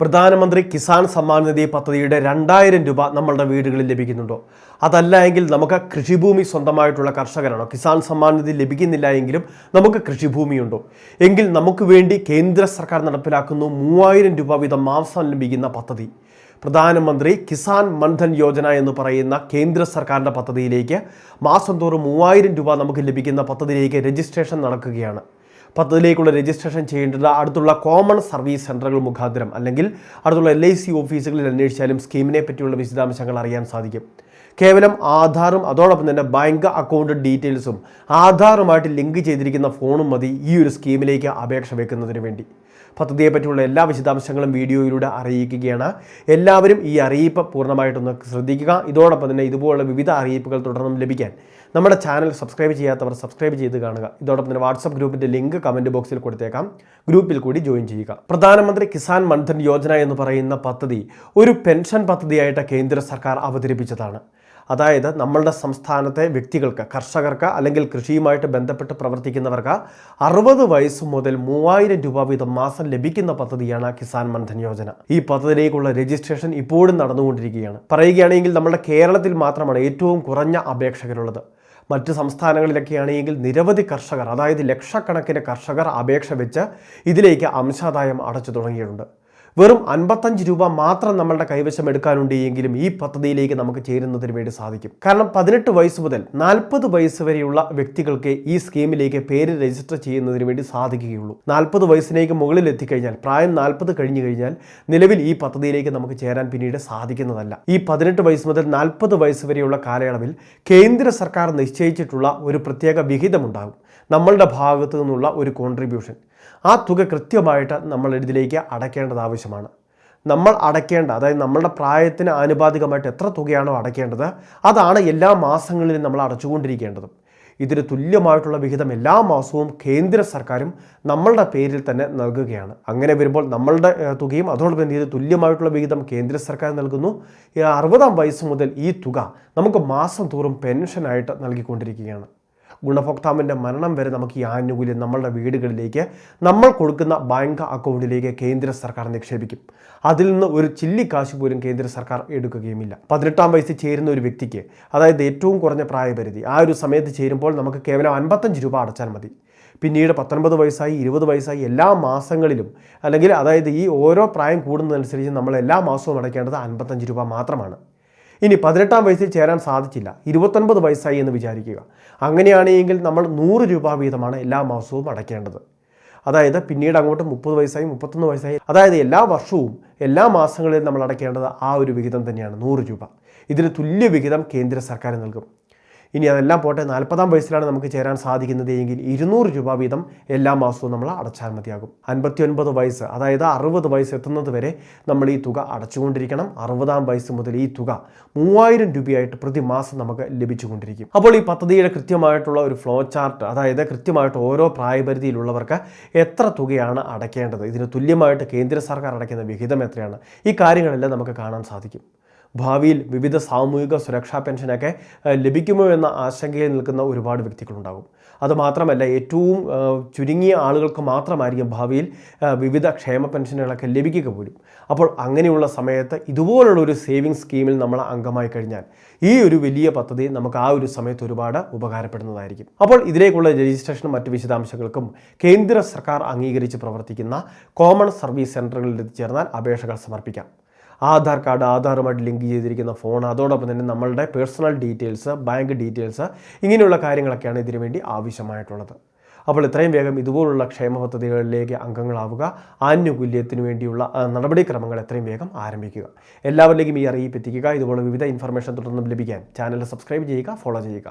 പ്രധാനമന്ത്രി കിസാൻ സമ്മാൻ നിധി പദ്ധതിയുടെ രണ്ടായിരം രൂപ നമ്മളുടെ വീടുകളിൽ ലഭിക്കുന്നുണ്ടോ? അതല്ല എങ്കിൽ നമുക്ക് കൃഷിഭൂമി സ്വന്തമായിട്ടുള്ള കർഷകരാണോ കിസാൻ സമ്മാൻ നിധി ലഭിക്കുന്നില്ല എങ്കിലും നമുക്ക് കൃഷിഭൂമിയുണ്ടോ? എങ്കിൽ നമുക്ക് വേണ്ടി കേന്ദ്ര സർക്കാർ നടപ്പിലാക്കുന്നു മൂവായിരം രൂപ വീതം മാസം ലഭിക്കുന്ന പദ്ധതി. പ്രധാനമന്ത്രി കിസാൻ മൻധൻ യോജന എന്ന് പറയുന്ന കേന്ദ്ര സർക്കാരിന്റെ പദ്ധതിയിലേക്ക് മാസം തോറും മൂവായിരം രൂപ നമുക്ക് ലഭിക്കുന്ന പദ്ധതിയിലേക്ക് രജിസ്ട്രേഷൻ നടക്കുകയാണ്. പദ്ധതിയിലേക്കുള്ള രജിസ്ട്രേഷൻ ചെയ്യേണ്ടത് അടുത്തുള്ള കോമൺ സർവീസ് സെന്ററുകൾ മുഖാന്തരം അല്ലെങ്കിൽ അടുത്തുള്ള എൽ ഐ സി ഓഫീസുകളിൽ അന്വേഷിച്ചാലും സ്കീമിനെ പറ്റിയുള്ള വിശദാംശങ്ങൾ അറിയാൻ സാധിക്കും. കേവലം ആധാറും അതോടൊപ്പം തന്നെ ബാങ്ക് അക്കൗണ്ട് ഡീറ്റെയിൽസും ആധാറുമായിട്ട് ലിങ്ക് ചെയ്തിരിക്കുന്ന ഫോണും മതി ഈ ഒരു സ്കീമിലേക്ക് അപേക്ഷ വെക്കുന്നതിന് വേണ്ടി. പദ്ധതിയെ പറ്റിയുള്ള എല്ലാ വിശദാംശങ്ങളും വീഡിയോയിലൂടെ അറിയിക്കുകയാണ്. എല്ലാവരും ഈ അറിയിപ്പ് പൂർണമായിട്ടൊന്ന് ശ്രദ്ധിക്കുക. ഇതോടൊപ്പം തന്നെ ഇതുപോലുള്ള വിവിധ അറിയിപ്പുകൾ തുടർന്നും ലഭിക്കാൻ നമ്മുടെ ചാനൽ സബ്സ്ക്രൈബ് ചെയ്യാത്തവർ സബ്സ്ക്രൈബ് ചെയ്ത് കാണുക. ഇതോടൊപ്പം തന്നെ വാട്സപ്പ് ഗ്രൂപ്പിന്റെ ലിങ്ക് കമന്റ് ബോക്സിൽ കൊടുത്തേക്കാം. ഗ്രൂപ്പിൽ കൂടി ജോയിൻ ചെയ്യുക. പ്രധാനമന്ത്രി കിസാൻ മൻധൻ യോജന എന്ന് പറയുന്ന പദ്ധതി ഒരു പെൻഷൻ പദ്ധതിയായിട്ട് കേന്ദ്ര സർക്കാർ അവതരിപ്പിച്ചതാണ്. അതായത് നമ്മളുടെ സംസ്ഥാനത്തെ വ്യക്തികൾക്ക് കർഷകർക്ക് അല്ലെങ്കിൽ കൃഷിയുമായിട്ട് ബന്ധപ്പെട്ട് പ്രവർത്തിക്കുന്നവർക്ക് അറുപത് വയസ്സ് മുതൽ മൂവായിരം രൂപ വീതം മാസം ലഭിക്കുന്ന പദ്ധതിയാണ് കിസാൻ മൻധൻ യോജന. ഈ പദ്ധതിയിലേക്കുള്ള രജിസ്ട്രേഷൻ ഇപ്പോഴും നടന്നുകൊണ്ടിരിക്കുകയാണ്. പറയുകയാണെങ്കിൽ നമ്മുടെ കേരളത്തിൽ മാത്രമാണ് ഏറ്റവും കുറഞ്ഞ അപേക്ഷകരുള്ളത്. മറ്റ് സംസ്ഥാനങ്ങളിലൊക്കെയാണെങ്കിൽ നിരവധി കർഷകർ അതായത് ലക്ഷക്കണക്കിന് കർഷകർ അപേക്ഷ വെച്ച് ഇതിലേക്ക് അംശാദായം അടച്ചു തുടങ്ങിയിട്ടുണ്ട്. വെറും അൻപത്തഞ്ച് രൂപ മാത്രം നമ്മളുടെ കൈവശം എടുക്കാനുണ്ട് എങ്കിലും ഈ പദ്ധതിയിലേക്ക് നമുക്ക് ചേരുന്നതിന് വേണ്ടി സാധിക്കും. കാരണം പതിനെട്ട് വയസ്സ് മുതൽ നാൽപ്പത് വയസ്സ് വരെയുള്ള വ്യക്തികൾക്ക് ഈ സ്കീമിലേക്ക് പേര് രജിസ്റ്റർ ചെയ്യുന്നതിന് വേണ്ടി സാധിക്കുകയുള്ളൂ. നാൽപ്പത് വയസ്സിലേക്ക് മുകളിൽ എത്തിക്കഴിഞ്ഞാൽ പ്രായം നാൽപ്പത് കഴിഞ്ഞു കഴിഞ്ഞാൽ നിലവിൽ ഈ പദ്ധതിയിലേക്ക് നമുക്ക് ചേരാൻ പിന്നീട് സാധിക്കുന്നതല്ല. ഈ പതിനെട്ട് വയസ്സ് മുതൽ നാൽപ്പത് വയസ്സ് വരെയുള്ള കാലയളവിൽ കേന്ദ്ര സർക്കാർ നിശ്ചയിച്ചിട്ടുള്ള ഒരു പ്രത്യേക വിഹിതമുണ്ടാകും. നമ്മളുടെ ഭാഗത്തു നിന്നുള്ള ഒരു കോൺട്രിബ്യൂഷൻ ആ തുക കൃത്യമായിട്ട് നമ്മൾ ഇതിലേക്ക് അടയ്ക്കേണ്ടത് ആവശ്യമാണ്. നമ്മൾ അടയ്ക്കേണ്ട അതായത് നമ്മളുടെ പ്രായത്തിന് ആനുപാതികമായിട്ട് എത്ര തുകയാണോ അടയ്ക്കേണ്ടത് അതാണ് എല്ലാ മാസങ്ങളിലും നമ്മൾ അടച്ചുകൊണ്ടിരിക്കേണ്ടതും. ഇതിന് തുല്യമായിട്ടുള്ള വിഹിതം എല്ലാ മാസവും കേന്ദ്ര സർക്കാരും നമ്മളുടെ പേരിൽ തന്നെ നൽകുകയാണ്. അങ്ങനെ വരുമ്പോൾ നമ്മളുടെ തുകയും അതോടൊപ്പം ഇത് തുല്യമായിട്ടുള്ള വിഹിതം കേന്ദ്ര സർക്കാർ നൽകുന്നു. അറുപതാം വയസ്സ് മുതൽ ഈ തുക നമുക്ക് മാസം തോറും പെൻഷനായിട്ട് നൽകിക്കൊണ്ടിരിക്കുകയാണ്. ഗുണഭോക്താവിന്റെ മരണം വരെ നമുക്ക് ഈ ആനുകൂല്യം നമ്മളുടെ വീടുകളിലേക്ക് നമ്മൾ കൊടുക്കുന്ന ബാങ്ക് അക്കൗണ്ടിലേക്ക് കേന്ദ്ര സർക്കാർ നിക്ഷേപിക്കും. അതിൽ നിന്ന് ഒരു ചില്ലിക്കാശ് പോലും കേന്ദ്ര സർക്കാർ എടുക്കുകയുമില്ല. പതിനെട്ടാം വയസ്സിൽ ചേരുന്ന ഒരു വ്യക്തിക്ക് അതായത് ഏറ്റവും കുറഞ്ഞ പ്രായപരിധി ആ ഒരു സമയത്ത് ചേരുമ്പോൾ നമുക്ക് കേവലം അൻപത്തഞ്ച് രൂപ അടച്ചാൽ മതി. പിന്നീട് പത്തൊൻപത് വയസ്സായി ഇരുപത് വയസ്സായി എല്ലാ മാസങ്ങളിലും അല്ലെങ്കിൽ അതായത് ഈ ഓരോ പ്രായം കൂടുന്നതനുസരിച്ച് നമ്മൾ എല്ലാ മാസവും അടയ്ക്കേണ്ടത് അൻപത്തഞ്ച് രൂപ മാത്രമാണ്. ഇനി പതിനെട്ടാം വയസ്സിൽ ചേരാൻ സാധിച്ചില്ല. ഇരുപത്തൊൻപത് വയസ്സായി എന്ന് വിചാരിക്കുക. അങ്ങനെയാണെങ്കിൽ നമ്മൾ നൂറ് രൂപ വീതമാണ് എല്ലാ മാസവും അടയ്ക്കേണ്ടത്. അതായത് പിന്നീട് അങ്ങോട്ട് മുപ്പത് വയസ്സായി മുപ്പത്തൊന്ന് വയസ്സായി അതായത് എല്ലാ വർഷവും എല്ലാ മാസങ്ങളിലും നമ്മൾ അടയ്ക്കേണ്ടത് ആ ഒരു വിഹിതം തന്നെയാണ് നൂറ് രൂപ. ഇതിന് തുല്യ വിഹിതം കേന്ദ്ര സർക്കാർ നൽകും. ഇനി അതെല്ലാം പോട്ടെ നാൽപ്പതാം വയസ്സിലാണ് നമുക്ക് ചേരാൻ സാധിക്കുന്നത് എങ്കിൽ ഇരുന്നൂറ് രൂപ വീതം എല്ലാ മാസവും നമ്മൾ അടച്ചാൽ മതിയാകും. അൻപത്തി ഒൻപത് വയസ്സ് അതായത് അറുപത് വയസ്സ് എത്തുന്നത് വരെ നമ്മൾ ഈ തുക അടച്ചുകൊണ്ടിരിക്കണം. അറുപതാം വയസ്സ് മുതൽ ഈ തുക മൂവായിരം രൂപയായിട്ട് പ്രതിമാസം നമുക്ക് ലഭിച്ചുകൊണ്ടിരിക്കും. അപ്പോൾ ഈ പദ്ധതിയുടെ കൃത്യമായിട്ടുള്ള ഒരു ഫ്ലോ ചാർട്ട് അതായത് കൃത്യമായിട്ട് ഓരോ പ്രായപരിധിയിലുള്ളവർക്ക് എത്ര തുകയാണ് അടയ്ക്കേണ്ടത് ഇതിന് തുല്യമായിട്ട് കേന്ദ്ര സർക്കാർ അടയ്ക്കുന്ന വിഹിതം എത്രയാണ് ഈ കാര്യങ്ങളെല്ലാം നമുക്ക് കാണാൻ സാധിക്കും. ഭാവിയിൽ വിവിധ സാമൂഹിക സുരക്ഷാ പെൻഷനൊക്കെ ലഭിക്കുമോ എന്ന ആശങ്കയിൽ നിൽക്കുന്ന ഒരുപാട് വ്യക്തികളുണ്ടാകും. അതുമാത്രമല്ല ഏറ്റവും ചുരുങ്ങിയ ആളുകൾക്ക് മാത്രമായിരിക്കും ഭാവിയിൽ വിവിധ ക്ഷേമ പെൻഷനുകളൊക്കെ ലഭിക്കുക പോലും. അപ്പോൾ അങ്ങനെയുള്ള സമയത്ത് ഇതുപോലുള്ള ഒരു സേവിങ് സ്കീമിൽ നമ്മൾ അംഗമായി കഴിഞ്ഞാൽ ഈ ഒരു വലിയ പദ്ധതി നമുക്ക് ആ ഒരു സമയത്ത് ഒരുപാട് ഉപകാരപ്പെടുന്നതായിരിക്കും. അപ്പോൾ ഇതിലേക്കുള്ള രജിസ്ട്രേഷനും മറ്റ് വിശദാംശങ്ങൾക്കും കേന്ദ്ര സർക്കാർ അംഗീകരിച്ച് പ്രവർത്തിക്കുന്ന കോമൺ സർവീസ് സെന്ററുകളിൽ എത്തിച്ചേർന്നാൽ അപേക്ഷകൾ സമർപ്പിക്കാം. ആധാർ കാർഡ് ആധാറുമായിട്ട് ലിങ്ക് ചെയ്തിരിക്കുന്ന ഫോൺ അതോടൊപ്പം തന്നെ നമ്മളുടെ പേഴ്സണൽ ഡീറ്റെയിൽസ് ബാങ്ക് ഡീറ്റെയിൽസ് ഇങ്ങനെയുള്ള കാര്യങ്ങളൊക്കെയാണ് ഇതിനു വേണ്ടി ആവശ്യമായിട്ടുള്ളത്. അപ്പോൾ ഇത്രയും വേഗം ഇതുപോലുള്ള ക്ഷേമ പദ്ധതികളിലേക്ക് അംഗങ്ങളാവുക ആനുകൂല്യത്തിന് വേണ്ടിയുള്ള നടപടിക്രമങ്ങൾ എത്രയും വേഗം ആരംഭിക്കുക. എല്ലാവരിലേക്കും ഈ അറിയിപ്പ് എത്തിക്കുക. ഇതുപോലെ വിവിധ ഇൻഫർമേഷൻ തുടർന്നും ലഭിക്കാൻ ചാനൽ സബ്സ്ക്രൈബ് ചെയ്യുക ഫോളോ ചെയ്യുക.